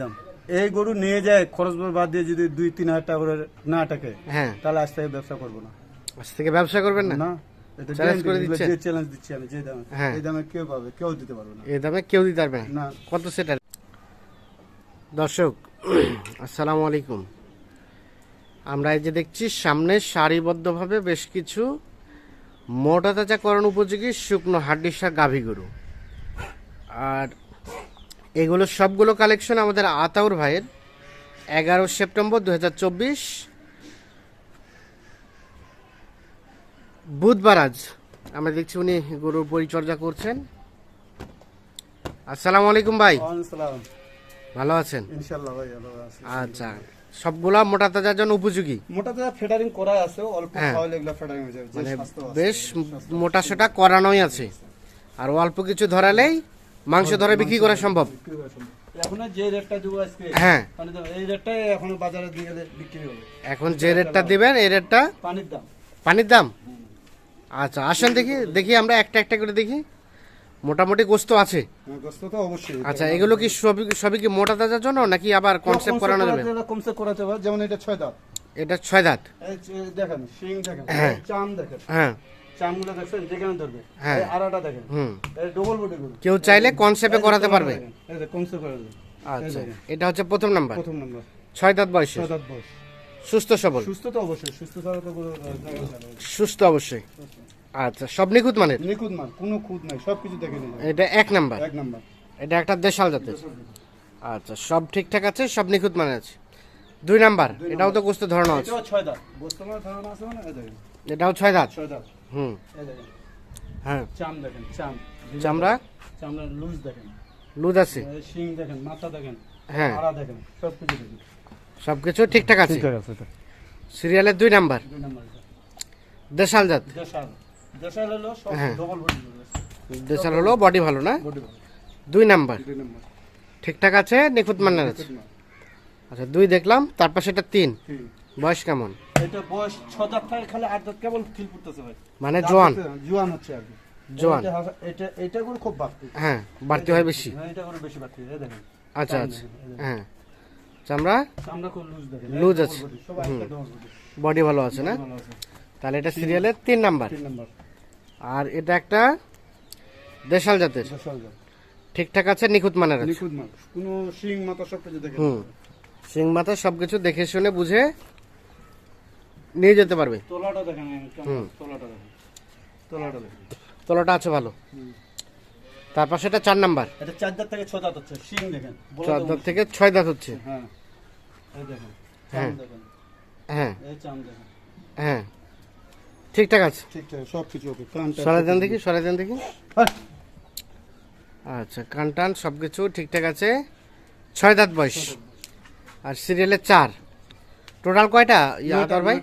দাম। এই গরু নিয়ে যায় খরচ বাদ দিয়ে যদি দুই তিন হাজার টাকা করে না টাকে হ্যাঁ। তাহলে আজ থেকে ব্যবসা করব না। আজ থেকে ব্যবসা করবেন না? চ্যালেঞ্জ দিচ্ছি আমি যে দামে। হ্যাঁ। এই দামে কেউ পাবে কেউ দিতে পারবে না। এই দামে কেউ দিতে পারবে না। কত সেটার দর্শক আসসালামু আলাইকুম। আমরা এই যে দেখছি সামনে সারিবদ্ধভাবে বেশ কিছু মোটা তাজাকরণ উপযোগী শুকনো হাড্ডিসার গাভী গরু। আর এগুলো সবগুলো কালেকশন আমাদের আতাউর ভাইয়ের। এগারো সেপ্টেম্বর দু বুধবার আজ আমরা দেখছি উনি গরুর পরিচর্যা করছেন। আসসালামু আলাইকুম ভাই। ভালো আছেন? আচ্ছা সবগুলা মোটা তাজার জন্য উপযোগী? মোটা তো ফেডারিং করা আছে অল্প হ্যাঁ। খাওয়ালে এগুলো ফেডারিং হয়ে যাবে মানে। বেশ মোটা সোটা করানোই আছে। আর অল্প কিছু ধরালেই মাংস ধরে বিক্রি করা সম্ভব? হ্যাঁ। মানে এখন যে রেটটা দিবেন এই রেটটা? পানির দাম। পানির দাম? আচ্ছা আসেন দেখি দেখি আমরা একটা একটা করে দেখি। মোটামুটি গোস্ত আছে? হ্যাঁ, আচ্ছা এগুলো কি সবই সবই কি মোটা তাজার জন্য নাকি আবার কনসেপ্ট করানো যাবে? করাতে হবে যেমন এটা ছয় দাঁত। এটা ছয় দাঁত। দেখেন শিং দেখেন হ্যাঁ। চাম দেখেন। হ্যাঁ। চামগুলো দেখছেন যেখানে ধরবে? হ্যাঁ। আড়াটা দেখেন। হুম। ডবল বডি গরু কেউ চাইলে কনসেপ্টে করাতে পারবে। এই যে আচ্ছা। এটা হচ্ছে প্রথম নাম্বার প্রথম নম্বর ছয় দাঁত বয়সে। ছয় দাঁত বয়স। সুস্থ সবল। সুস্থ তো অবশ্যই। সুস্থ অবশ্যই। আচ্ছা সব নিখুঁত মানের? নিখুঁত মাল কোনো খুঁত নাই। সবকিছু দেখে এটা এক নাম্বার এক নাম্বার এটা একটা দেশাল জাতের। আচ্ছা সব ঠিকঠাক আছে সব নিখুঁত মানে আছে। দুই নাম্বার এটাও তো গোস্ত ধরানো আছে। ছয় দাঁত। ধারণা আছে মানে? এটাও ছয় দাঁত? ছয় দাঁত। হুম। এই দেখেন। হ্যাঁ। চাম দেখেন চাম। চামড়া? চামড়া লুজ দেখেন। লুজ আছে? শিং দেখেন মাথা দেখেন হ্যাঁ। আড়া দেখেন সবকিছু দেখেন। সবকিছু ঠিকঠাক আছে? আছে এটা। সিরিয়ালের দুই নাম্বার? দুই নাম্বার এটা। দেশাল জাত? দেশাল। দেশাল হলো সব হ্যাঁ। ডবল বডি দেশাল হলো বডি ভালো না? বডি ভালো। দুই নাম্বার? দুই নাম্বার। ঠিকঠাক আছে? নিখুঁত মানের আছে? আচ্ছা দুই দেখলাম তারপর সেটা তিন। ঠিক বয়স কেমন? এটা বয়স ছ দাঁত থেকে খালি আট দাঁত কেবল ফিল করতেছে ভাই। মানে জোয়ান? জোয়ান হচ্ছে আর কি। জোয়ান? এটা এটা করে খুব বাড়তি। হ্যাঁ বাড়তি হয় বেশি? হ্যাঁ এটা করে বেশি বাড়তি এই দেখেন। আচ্ছা আচ্ছা। হ্যাঁ। চামড়া? আমরা খুব লুজ দেখেন। double আছে। সব। বডি ভালো আছে না? তাহলে এটা সিরিয়ালের তিন নাম্বার। তিন নাম্বার। আর এটা একটা দেশাল জাতের? দেশাল জাত। ঠিকঠাক আছে নিখুঁত মানের আছে? নিখুঁত মাল কোনো শিং মাথা সব কিছু দেখেন হুম সিং মাথা সবকিছু দেখে শুনে বুঝে নিয়ে যেতে পারবে? তোলাটা দেখেন। তোলাটা দেখেন। তোলাটা দেখেন। তলাটা আছে ভালো। তারপর সেটা চার নাম্বার। এটা চার দাঁত থেকে ছ দাঁত হচ্ছে শিং দেখেন চার দাঁত দাঁত থেকে ছয় দাঁত হচ্ছে। হ্যাঁ এই দেখেন হ্যাঁ। হ্যাঁ। এই চাম দেখেন। হ্যাঁ। ঠিকঠাক আছে? ঠিকঠাক সব কিছু ওকে কানটা সরাই দেন দেখি সরাই দেন দেখি। হ্যাঁ। আচ্ছা কান টান সব কিছু ঠিকঠাক আছে। ছয় দাঁত বয়স। আর সিরিয়ালে চার। টোটাল কয়টা? নয়টা, ভাই?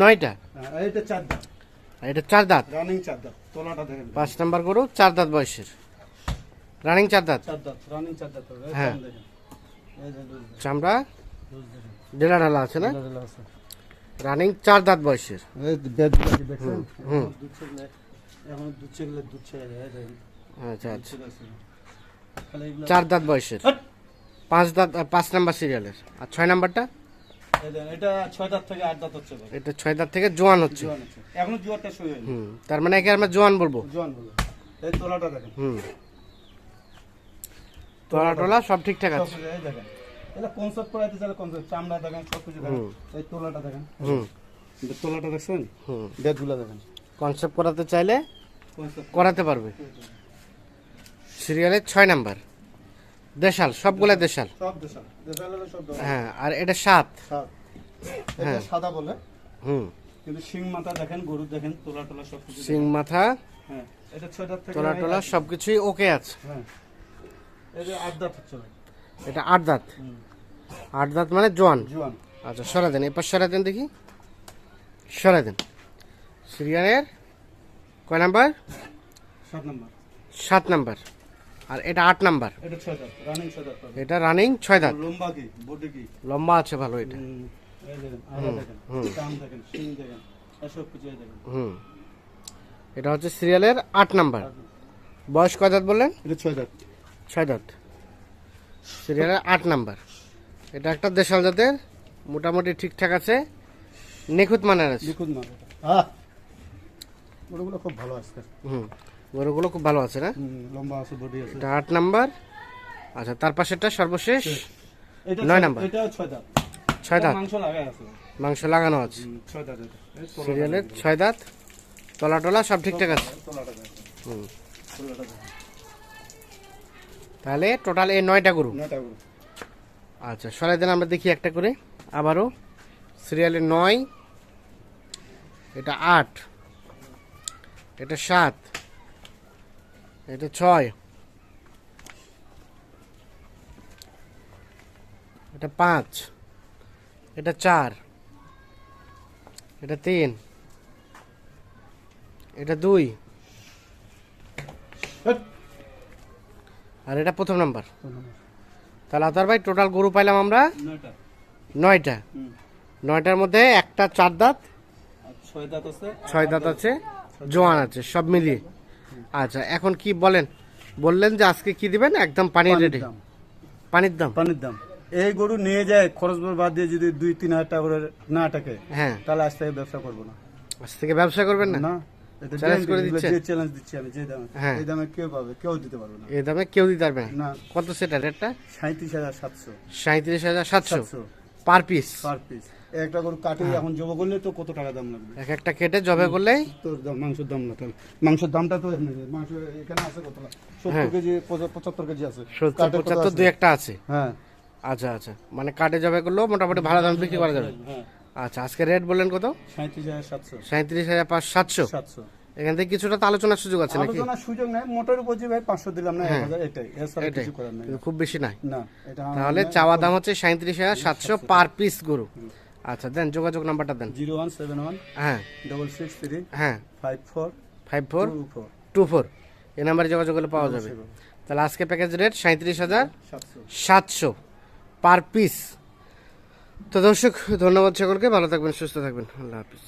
নয়টা, এইটা চার দাঁত। এটা চার দাঁত? রানিং চার দাঁত। তোলাটা দেখেন। পাঁচ নাম্বার গরু চার দাঁত বয়সের। রানিং চার দাঁত? চার দাঁত রানিং চার দাঁত হ্যাঁ। এই যে চামড়া। ডেলা ঢালা আছে না। রানিং চার দাঁত বয়সের? হুম। আচ্ছা আচ্ছা। চার দাঁত বয়সের। পাঁচ দাঁত পাঁচ নাম্বার সিরিয়ালের আর ছয় নাম্বারটা? এটা ছয় দাঁত থেকে আট দাঁত হচ্ছে এটা ছয় দাঁত থেকে জোয়ান হচ্ছে। এখনও জোয়ারটা শুয়ে হয়নি। হুম তার মানে একে আমরা জোয়ান বলব জোয়ান বলে। এই তোলাটা দেখেন। হুম তোলা টোলা সব ঠিকঠাক আছে এই দেখেন। এটা concept করাইতে চাইলে concept, চামড়া দেখেন, সব কিছু দেখেন। এই তোলাটা দেখেন। হুম তোলাটা দেখছেন? হুম বেদগুলো দেখেন। কনসেপ্ট করাতে চাইলে concept করাতে পারবে সিরিয়ালের ছয় নাম্বার দেশাল সবগুলা দেশাল। সব দেশাল। দেশাল হলে সব। হ্যাঁ আর এটা সাত। সাত। এটা হ্যাঁ। সাদা বলে। হুম। কিন্তু শিং মাথা দেখেন গরু দেখেন তোলা টোলা সব কিছু সিং মাথা হ্যাঁ এটা ছয় দাঁত থেকে তোলা টোলা সবকিছুই ওকে আছে। হ্যাঁ। যে আট দাঁত হচ্ছে এটা আট দাঁত? আট দাঁত মানে জোয়ান? জোয়ান। আচ্ছা সরা দেন এরপর সরা দেন দেখি। সরা দেন। সিরিয়ালের কয় নাম্বার? সাত নাম্বার। সাত নাম্বার। আর এটা আট নাম্বার। এটা রানিং ছয় দাঁত লম্বা আছে ভালো এটা। হুম, এটা হচ্ছে সিরিয়ালের আট নাম্বার। বয়স কয় দাঁত বললেন? ছয় দাঁত। ছয় দাঁত। সিরিয়ালের আট নাম্বার। এটা একটা দেশাল জাতের মোটামুটি ঠিকঠাক আছে নিখুঁত মানের আছে। লিখুন না হ্যাঁ গরুগুলো খুব ভালো আছে। হুম। গরুগুলো খুব ভালো আছে না? লম্বা আছে বডি আছে। এটা আট নাম্বার। আচ্ছা তার পাশেরটা সর্বশেষ এটা নয় নাম্বার। এটা ছয় দাঁত। ছয় দাঁত। মাংস লাগাই আছে। মাংস লাগানো আছে। হুম, ছয় দাঁত সিরিয়ালের ছয় দাঁত। তলা টলা সব ঠিকঠাক আছে? হুম। তাহলে টোটাল এই নয়টা গরু। আচ্ছা সরাই দেন আমরা দেখি একটা করে। আবারও সিরিয়ালে নয়। এটা আট। এটা সাত। এটা ছয়। এটা পাঁচ। এটা চার। এটা তিন। এটা দুই। আর এটা প্রথম নাম্বার। তাহলে আতার ভাই টোটাল গরু পাইলাম আমরা নয়টা। নয়টা। নয়টার মধ্যে একটা চার দাঁত ছয় দাঁত আছে ছয় দাঁত আছে জোয়ান আছে সব মিলিয়ে। আচ্ছা এখন কি বলেন? বললেন যে আজকে কি দিবেন? একদম পানির রেটে পানির দাম? পানির দাম। এই গরু নিয়ে যায় খরচ বাদ দিয়ে যদি দুই তিন হাজার টাকা করে না টাকে হ্যাঁ। তাহলে আজ থেকে ব্যবসা করব না। আজ থেকে ব্যবসা করবেন না? না Challenge করে? যে চ্যালেঞ্জ দিচ্ছি আমি যে দামে। হ্যাঁ। এই দামে কেউ পাবে কেউ দিতে পারবে না। এই দামে কেউ দিতে পারবে না? কত সেটা রেটটা? সাঁত্রিশ হাজার সাতশো। সাঁত্রিশ হাজার সাতশো। পার পিস পার পিস একটা গরু কাটে হ্যাঁ। এখন জব করলে তো কত টাকা দাম লাগবে? এক একটা কেটে জবে করলেই তোর মাংসের দাম না তাহলে মাংসের দামটা তো এখানে মাংস এখানে আছে কত? সত্তর হ্যাঁ। কেজি পঁচা- পঁচাত্তর কেজি আছে। সত্তর পঁচাত্তর? দুই একটা আছে। হ্যাঁ। আচ্ছা আচ্ছা। মানে কাটে জবে করলেও মোটামুটি ভালো দাম বিক্রি করা যাবে। হ্যাঁ। আচ্ছা আজকে রেট বললেন কত? সাঁত্রিশ হাজার সাতশো। সাঁত্রিশ হাজার পাঁচ সাতশো। সাতশো। এখান থেকে কিছুটা তো আলোচনার সুযোগ আছে নাকি? আলোচনার সুযোগ নাই। মোটর উপর যে ভাই পাঁচশো দিলাম না এক হাজার এটাই। এছাড়া হ্যাঁ। কিছু করার নাই। খুব বেশি নাই। না এটা তাহলে চাওয়া দাম হচ্ছে সাঁত্রিশ হাজার সাতশো পার পিস গরু। আচ্ছা দেন যোগাযোগ নাম্বারটা দেন। জিরো ওয়ান সেভেন ওয়ান হ্যাঁ। ডবল সিক্স থ্রি হ্যাঁ। Five four five four two four. Two four. এই নাম্বারে যোগাযোগ করলে পাওয়া যাবে। তাহলে আজকে প্যাকেজ রেট সাঁত্রিশ হাজার সাতশো। সাতশো পার পিস তো দর্শক ধন্যবাদ সকলকে। ভালো থাকবেন সুস্থ থাকবেন। আল্লাহ হাফিজ।